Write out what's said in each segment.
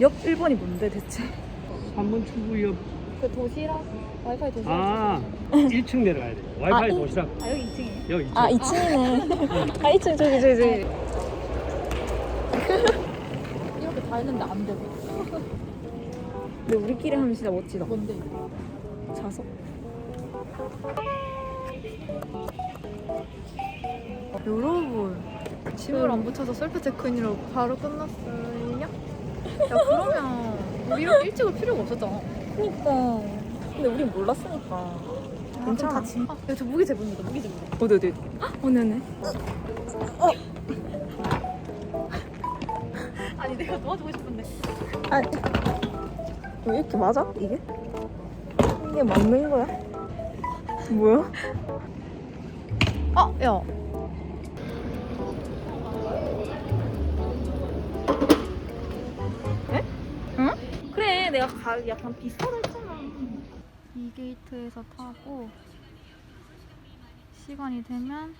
옆 1번이 뭔데 대체? 3번 출구역 그 도시락 와이파이 도시락 아 1층 내려가야 돼 와이파이 아, 이- 도시락 아 여기 2층이에요 여기 2층 아 2층이네. 아 2층 저기 저기 저기. 이렇게 다 했는데 안 되고 근데 우리끼리 하면 진짜 멋지다. 뭔데 자석. 여러분. 짐을 안 붙여서 셀프 체크인으로 바로 끝났어요 야 그러면 우리 이렇게 일찍 올 필요가 없었잖아 그니까. 근데 우린 몰랐으니까. 괜찮아. 다 짐. 아, 야, 저 무게 재봅니다 무게 재봅니다 어디 어디. 어네 네. 아니 내가 도와주고 싶은데 아. 어, 이렇게 맞아? 이게? 이게 맞는 거야? 뭐야? 어, 야. 내가 가 약간 비슷하다 했잖아. 이 게이트에서 타고 시간이 되면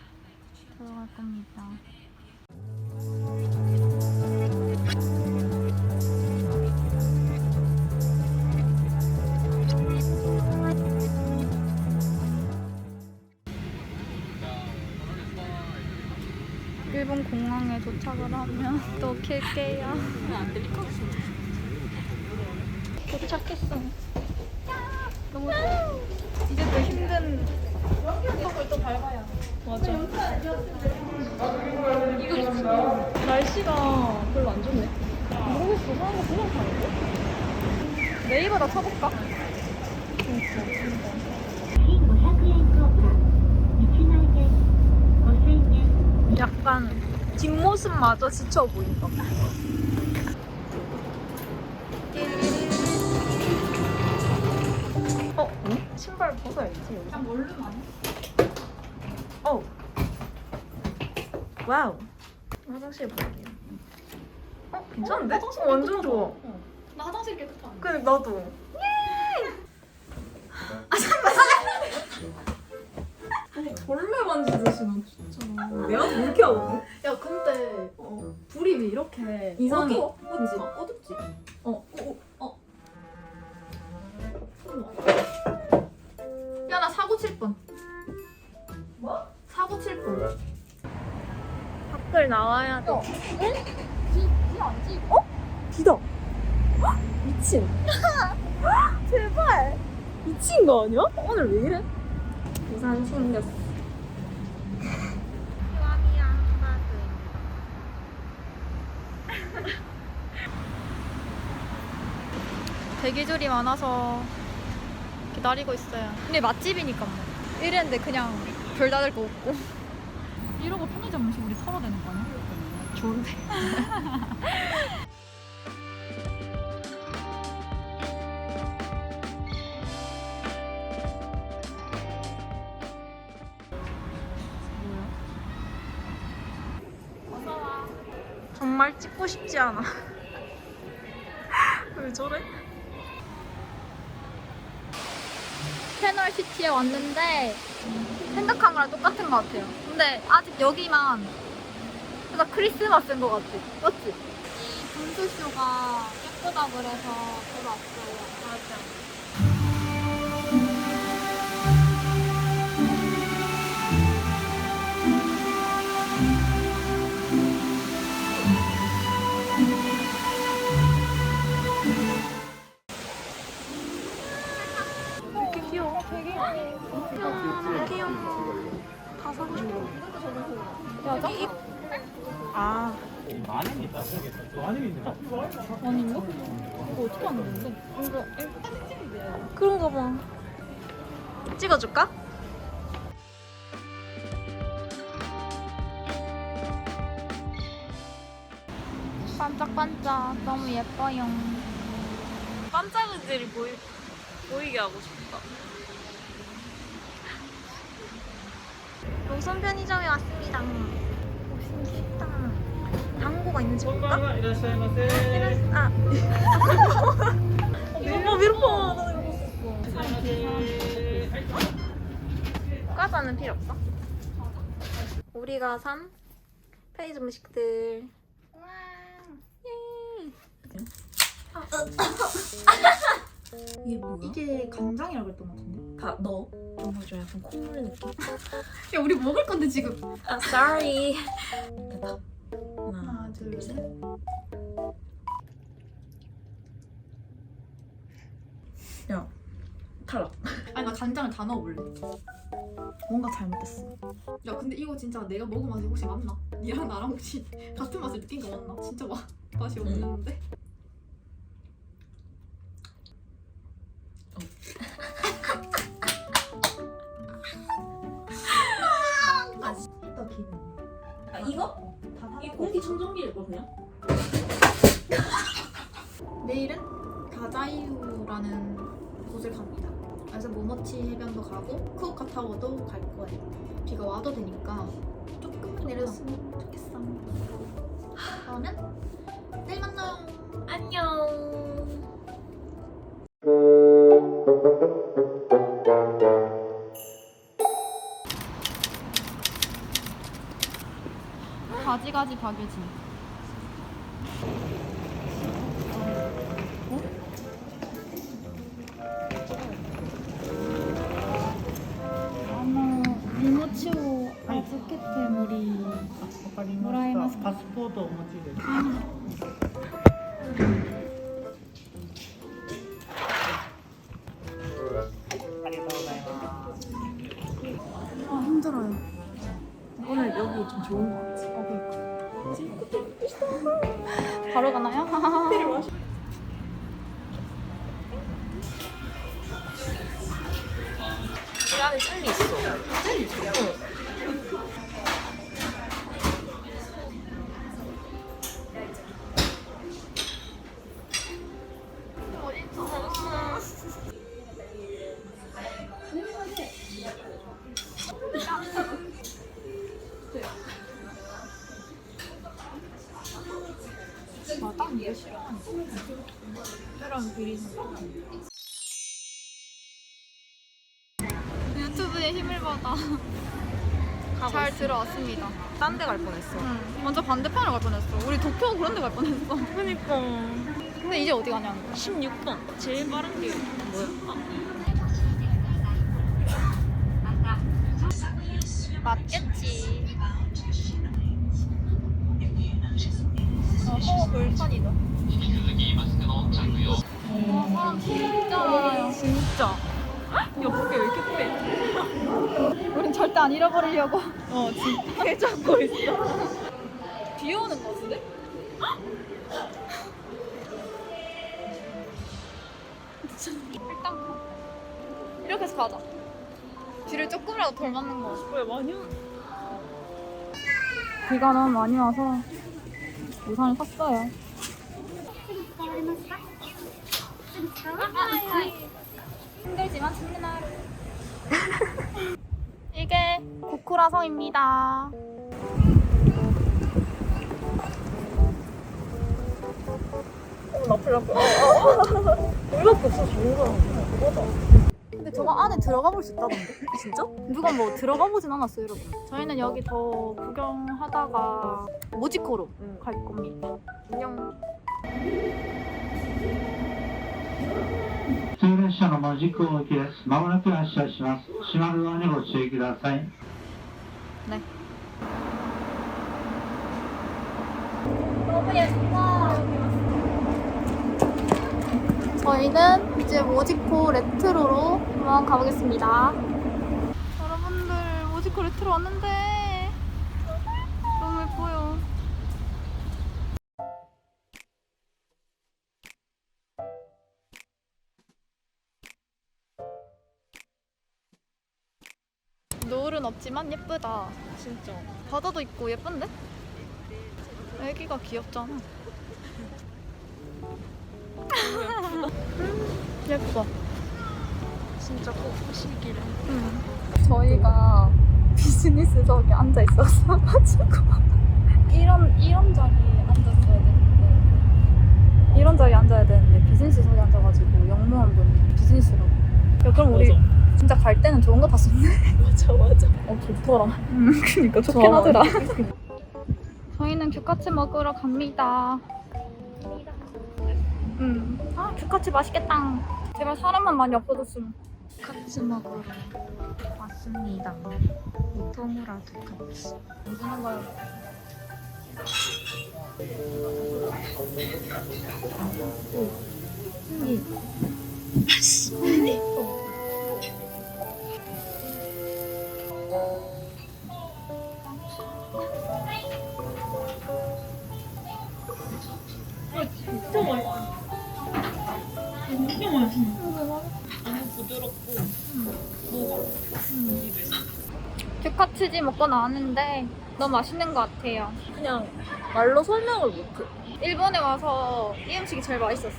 들어갈 겁니다. 일본 공항에 도착을 하면 또 킬게요. 안 들릴 것 같아. 도착했어. 너무 이제 또 힘든 턱을 또 밟아야. 맞아. 이거 날씨가 별로 안 좋네. 모르겠어. 사는 거 그냥 가는데? 네이버다 쳐볼까? 약간 뒷모습마저 지쳐 보인다. 신발 벗어야지. 그냥 뭘로 많이? 어. 와우. 화장실 볼게요. 어? 괜찮은데? 화장실 어, 완전 깨끗하다. 좋아. 어. 나 화장실 깨끗한데. 근데 나도. 예! 아, 벌레 만지듯이 너 진짜. 내가 왜 이렇게 하거든? 야 근데 어, 불이 왜 이렇게 이상해. 어두워? 그치? 그러니까. 어둡지? 어. 어. 야 사고 칠 뻔. 뭐? 사고 칠 뻔. 밖을 나와야 돼. 비안 지? 어? 비다. 헉, 미친. 제발. 미친 거 아니야? 오늘 왜 이래? 우산 챙겼어. 대기줄이 많아서 기다리고 있어요. 근데 맛집이니까 뭐. 이랬는데 그냥 별 닫을 거 없고. 이러고 편의점 음식 우리 털어대는 거 아니야? 좋은데. 정말 찍고 싶지 않아. 9시에 왔는데 생각한 거랑 똑같은 것 같아요. 근데 아직 여기만 그래서 크리스마스인 것 같아. 맞지? 이 분수쇼가 예쁘다 그래서 보러 왔어요. 찍어줄까? 반짝반짝 너무 예뻐요. 반짝이들이 보이, 보이게 하고 싶다. 용선 편의점에 왔습니다. 오, 신기했다. 당구가 있는지 볼까? 아. 어, 위로 봐. 나 이거 봤었어. 과자는 필요 없어? 우리가 산 편의점 음식들. 이게 뭐야? 이게 간장이라고 했던 것 같은데. 다 넣어. 뭔가 좀 약간 콧물 느낌. 야 우리 먹을 건데 지금. 아, sorry. 됐다. 하나, 하나 둘 셋. 야, 탈락. 아니 나 간장을 다 넣어볼래. 뭔가 잘못됐어. 야 근데 이거 진짜 내가 먹은 맛이 혹시 맞나? 니랑 나랑 혹시 같은 맛을 느낀 거 맞나? 진짜 맛 맛이 없는데. 내렸으면 좋겠어. 그러면 내일 만나요. 안녕. 가지가지 박여진. 힘들어요. 오늘 여기 좀 좋은 것 같아. 바로 가나요? 이 안에 젤리 있어. 젤리 있어? 힘을 받아 잘 들어왔습니다. 딴 데 갈 뻔했어. 응. 완전 반대편으로 갈 뻔했어. 우리 도쿄 그런 데 갈 뻔했어. 그니까. 근데 이제 어디 가냐는 거야. 16번. 제일 빠른 게 뭐야? 맞겠지. 어, 물판이다. 와, 사람 진짜 많아요. 진짜. 옆에 왜 이렇게 빼? 절대 안 잃어버리려고. 어, 진짜. 개 잡고 있어. 비 오는 거 같은데? 일단 이렇게 해서 가자. 비를 조금이라도 덜 맞는 거. 왜 많이 오 비가 너무 많이 와서 우산을 샀어요. 힘들지만 좋은 하루. 이게 고쿠라성입니다. 어, 나쁠 나쁠. 물밖에 없어 좋은 거야. 그거다. 근데 저거 안에 들어가 볼 수 있다던데? 진짜? 누가 뭐 들어가 보진 않았어요, 여러분. 저희는 여기 더 구경하다가 모지코로 응. 갈 겁니다. 안녕. 普通列車の門司港行きです。まもなく発車します。閉まるドアにご注意ください。 너무 예뻐. 저희는 이제 모지코 레트로로 한번 가보겠습니다. 여러분들 모지코 레트로 왔는데 없지만 예쁘다. 진짜. 바다도 있고 예쁜데? 애기가 귀엽잖아. 예뻐. 진짜 꼭 보시기를. 응. 저희가 비즈니스석에 앉아 있었어가지고 이런 이런 자리에 앉았어야 되는데 이런 자리에 앉아야 되는데 비즈니스석에 앉아가지고 영무원 분이 비즈니스라고. 야 그럼 우리 맞아. 진짜 갈 때는 좋은 거 봤었네. 맞아, 맞아. 어 좋더라. 응, 그니까 좋긴 좋아. 하더라. 저희는 규카츠 먹으러 갑니다. 음, 아 규카츠 맛있겠다. 제발 사람만 많이 없어졌으면. 카츠 먹으러 왔습니다. 오토무라 두카츠. 무슨 거요? 진짜 규카츠지 먹고 나왔는데 너무 맛있는 것 같아요. 그냥 말로 설명을 못해. 일본에 와서 이 음식이 제일 맛있었어.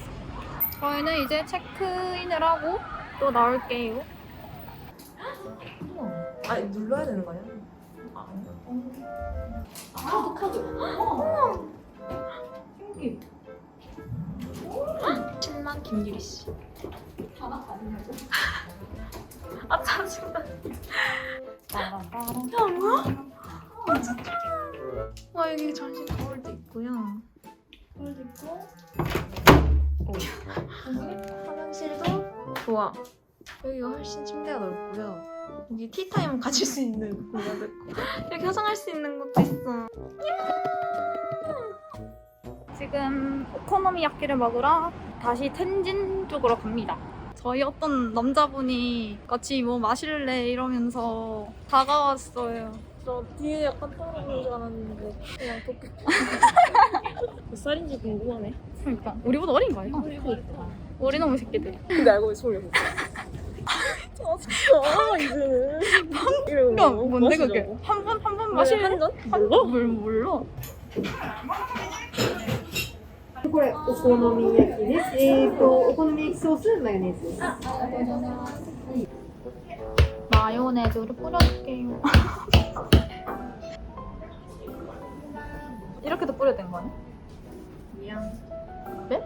저희는 이제 체크인을 하고 또 나올게요. 아 눌러야 되는 거야? 아, 카드 카드. 신기. 신난 김유리 씨. 아 짜증나. 야 뭐야? 아 진짜. 와 여기 전신 거울도 있고요. 거울도 있고. 오. 화장실도 좋아. 여기가 훨씬 침대가 넓고요. 여기 티타임 가질 수 있는 공간도 있고 이렇게 화장할 수 있는 것도 있어. 지금 오코노미야키를 먹으러 다시 텐진 쪽으로 갑니다. 저희 어떤 남자분이 같이 뭐 마실래 이러면서 다가왔어요. 저 뒤에 약간 떨어지는 줄 알았는데 그냥 도끼. 몇 살인지 궁금하네. 그러니까 우리보다 어린 거 아니야? 어린 놈의 새끼들. 근데 알고 있어 소리. 아 진짜 이제는. 이러고 그러니까 뭐 뭔데 마시자고. 그게? 한 번 한 번 마실 마실래? 한 잔? 몰라? 뭘 몰라? これお好み焼きです。えっ、とお好み焼きソースマヨネーズです。 마요네즈를 뿌려줄게요. 이렇게도 뿌려도 되는 거 아니야? 미안. 네?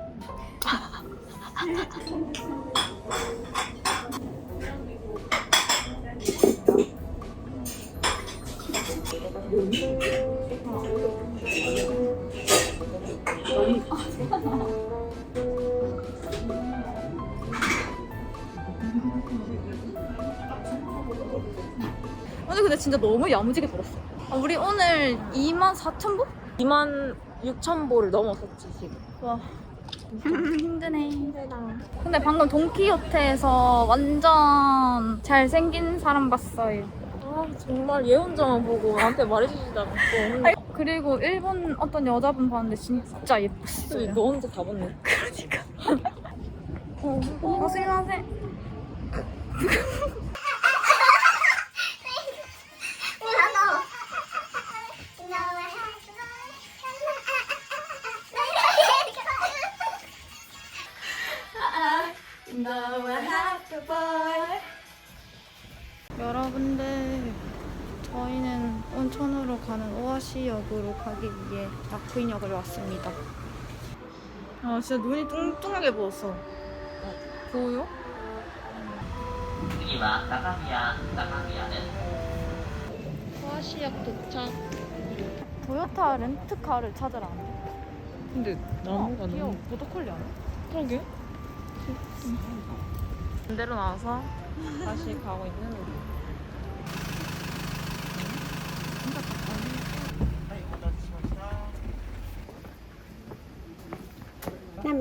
근데 진짜 너무 야무지게 들었어. 아, 우리 오늘 2만 4천 보? 2만 6천 보를 넘었었지 지금. 와 힘드네. 힘들다. 근데 방금 돈키호테에서 완전 잘생긴 사람 봤어요. 아 정말 예언자만 보고 나한테 말해주지도 않고. 그리고 일본 어떤 여자분 봤는데 진짜 예뻤어요. 너 혼자 다 봤네. 어, 어. 여러분들 가기 위해 낙부인역을 왔습니다. 아 진짜 눈이 뚱뚱하게 보였어. 어, 보여? 이와 나가미야 나가미야는 소아시역 도착. 도요타 렌트카를 찾으라. 근데 나무가 어, 너무 보더콜리 아니야? 그러게. 음. 반대로 나와서 다시 가고 있는 우리.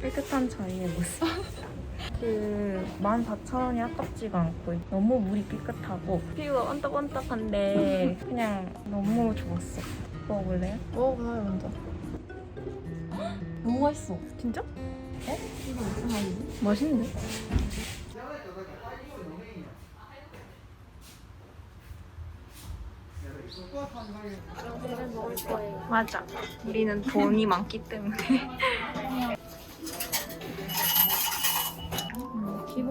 깨끗한 저희의 모습. 그 14,000원이 아깝지가 않고 너무 물이 깨끗하고 피부가 반딱반딱한데 그냥 너무 좋았어. 먹어볼래요? 먹어봐요 먼저. 너무 맛있어. 진짜? 어? 이거 무슨 맛이지? 맛있는데? 맞아. 우리는 돈이 많기 때문에.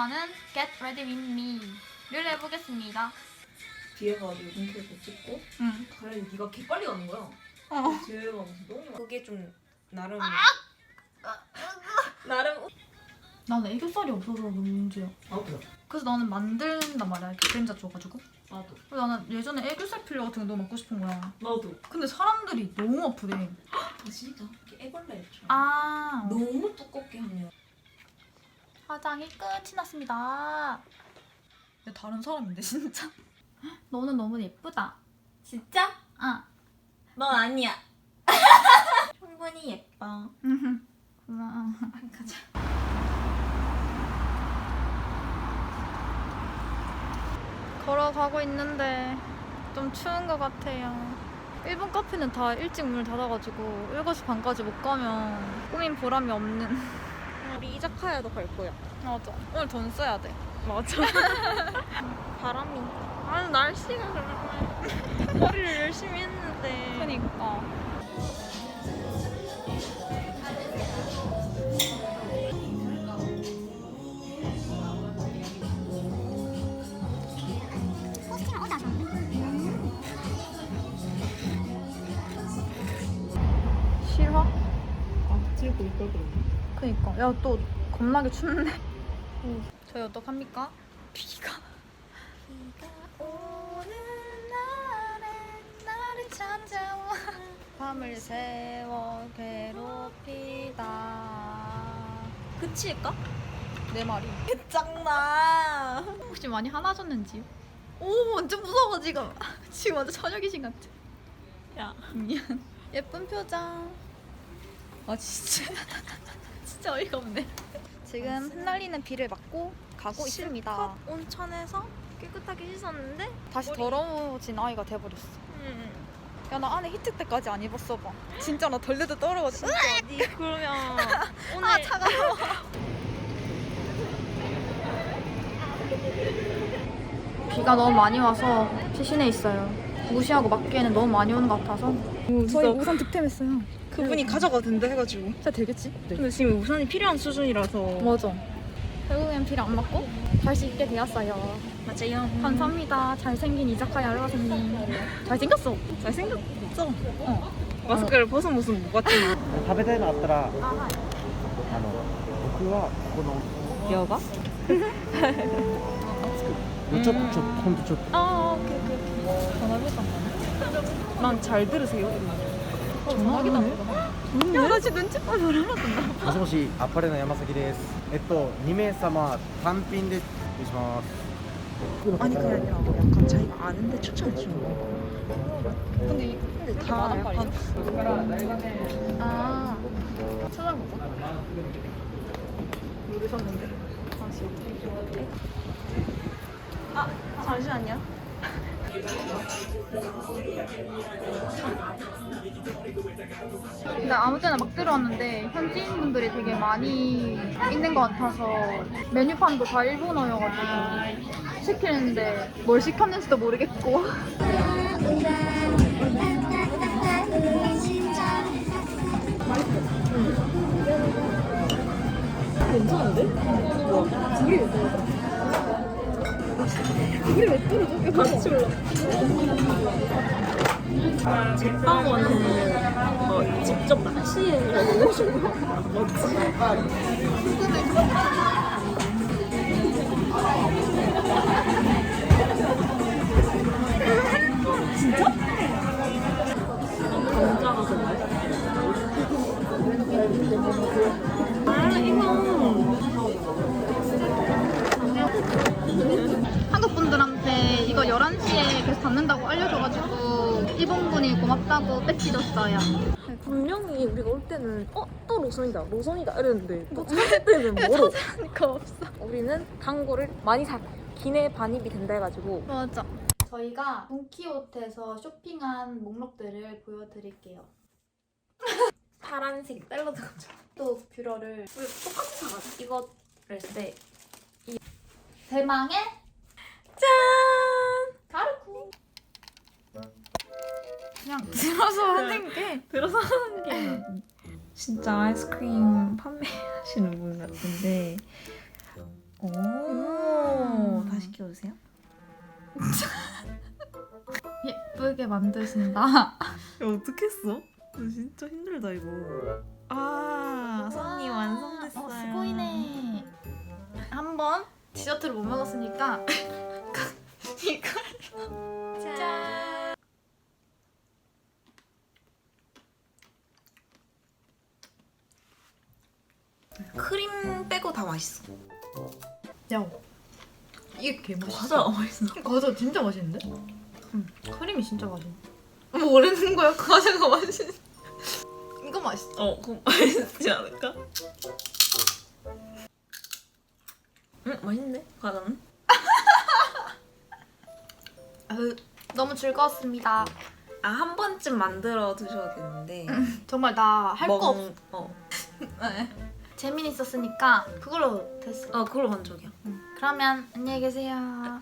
하는 Get Ready With Me를 해보겠습니다. 뒤에 가지고 눈캐릭터 찍고? 응. 가연이 네가 개 빨리 가는 거야? 어. 무슨 너무 그게 좀 나름 나름 나는 애교살이 없어서 너무 문제야. 나도. 그래서 나는 만든단 말이야 그림자 줘가지고. 나도. 그래서 나는 예전에 애교살 필러 같은 거 너무 맞고 싶은 거야. 나도. 근데 사람들이 너무 아프대. 아 진짜? 이게 애벌레처럼. 아. 너무 두껍게 하면 화장이 끝이 났습니다. 근데 다른 사람인데 진짜. 너는 너무 예쁘다. 진짜? 아. 넌 아니야 충분히 예뻐 고마워. 가자 걸어가고 있는데 좀 추운 것 같아요. 일본 카페는 다 일찍 문을 닫아가지고 7시 반까지 못 가면 꾸민 보람이 없는. 우리 이자카야도 갈 거야 맞아. 오늘 돈 써야 돼. 맞아 바람이 아니 날씨가 그래. 머리를 열심히 했는데 그니까. 싫어? 아 들고 이걸 그러네 그니까. 야, 또 겁나게 춥네. 저희 어떡합니까? 비가. 비가 오는 날에 나를 찾아와. 밤을 새워 괴롭히다. 그치일까? 내 말이. 짱나 혹시 많이 화나셨는지요? 오, 완전 무서워, 지금. 지금 완전 처녀 귀신 같아. 야 미안. 예쁜 표정. 아, 진짜. 진짜 어이가 없네. 지금 흩날리는 비를 맞고 가고 있습니다. 실컷 온천에서 깨끗하게 씻었는데 다시 더러워진 아이가 돼버렸어. 음. 야, 나 안에 히트 때까지 안 입었어 봐. 진짜 나 덜레도 떨어가지고. 니 그러면 오늘 아, 차가워. 비가 너무 많이 와서 시신에 있어요. 무시하고 맞기에는 너무 많이 오는 것 같아서. 저희 우산 득템했어요. 그분이 가져가도 된다 해가지고 진짜 되겠지? 근데 지금 우산이 필요한 수준이라서 맞아. 결국엔 비를 안 맞고 갈 수 있게 되었어요. 맞아요 감사합니다. 잘생긴 이자카야 알바생님. 잘생겼어. 잘생겼어 어. 마스크를 벗은 모습 못 봤지만 食べたいのあったらあの僕はこの 여가? ちょっとちょっとほんとちょっと 아, 오케이, 오케이, 오케이. 전화해볼까? 난 잘 들으세요 전화기다. 야, 나 지금 눈치 빠져 놀랐다. もしもしあっぱれの山崎ですえっと2名様単品で失礼します 아니 그게 아니라 약간 자기가 아는데 추천해 주는 거 근데, 이- 근데 이렇게 다 많은 약간 말이야? 아, 찾아보자. 모르셨는데 다시 아 잠시만요 근데 아무 때나 막 들어왔는데 현지인 분들이 되게 많이 있는 것 같아서 메뉴판도 다 일본어여가지고 시키는데 뭘 시켰는지도 모르겠고. 괜찮은데? 되게 괜찮아 이게 왜 떨어져? 같이 올라 제빵원은 뭐 직접 낚시에 올려주고 맞지? 진짜? 감자가 좋아해? 아 이거 이거 11시에 계속 닫는다고 알려줘가지고 일본분이 고맙다고 배지 줬어요. 분명히 우리가 올 때는 어? 또 로선이다 로선이다 이랬는데 또 찾을 때는 뭐로? 그러니까 없어. 우리는 단골을 많이 사 기내 반입이 된다 해가지고 맞아. 저희가 돈키호테에서 쇼핑한 목록들을 보여드릴게요. 파란색 샐러드 감자 또 뷰러를 우리 똑같이 사가지고 이거를 쓸때 대망의 짠! 가르쿠. 그냥 들어서 하는 게 들어서 하는 게 진짜 아이스크림 판매하시는 분 같은데 오 다시 켜주세요 예쁘게 만드신다. 야 어떡했어? 진짜 힘들다 이거 아 손님 완성됐어요 어, 스고이네. 한번 디저트를 못 먹었으니까 이걸 짠. 크림 빼고 다 맛있어 야, 이게 개 맛있어. 과자 맛있어 과자 진짜 맛있는데? 응, 크림이 진짜 맛있네. 뭐라는 거야 과자가 맛있어 이거 맛있어. 어 그럼 맛있지 않을까? 응 맛있네 과자는 아유, 너무 즐거웠습니다. 아 한 번쯤 만들어 드셔야겠는데 정말 나 할거 없어. 멍- 어. 재미있었으니까 그걸로 됐어. 어 그걸로 만족이야 그러면 안녕히 계세요.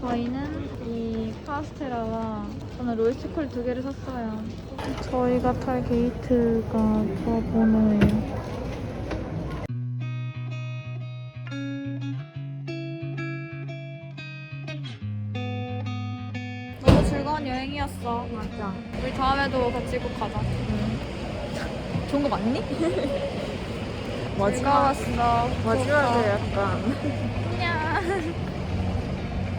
저희는 이 카스테라와 저는 롤스쿨 두 개를 샀어요. 저희가 탈 게이트가 저 번호예요. 맞아. 우리 다음에도 같이 꼭 가자. 좋은 거 맞니? 마지막 즐거웠어. 마지막에 약간.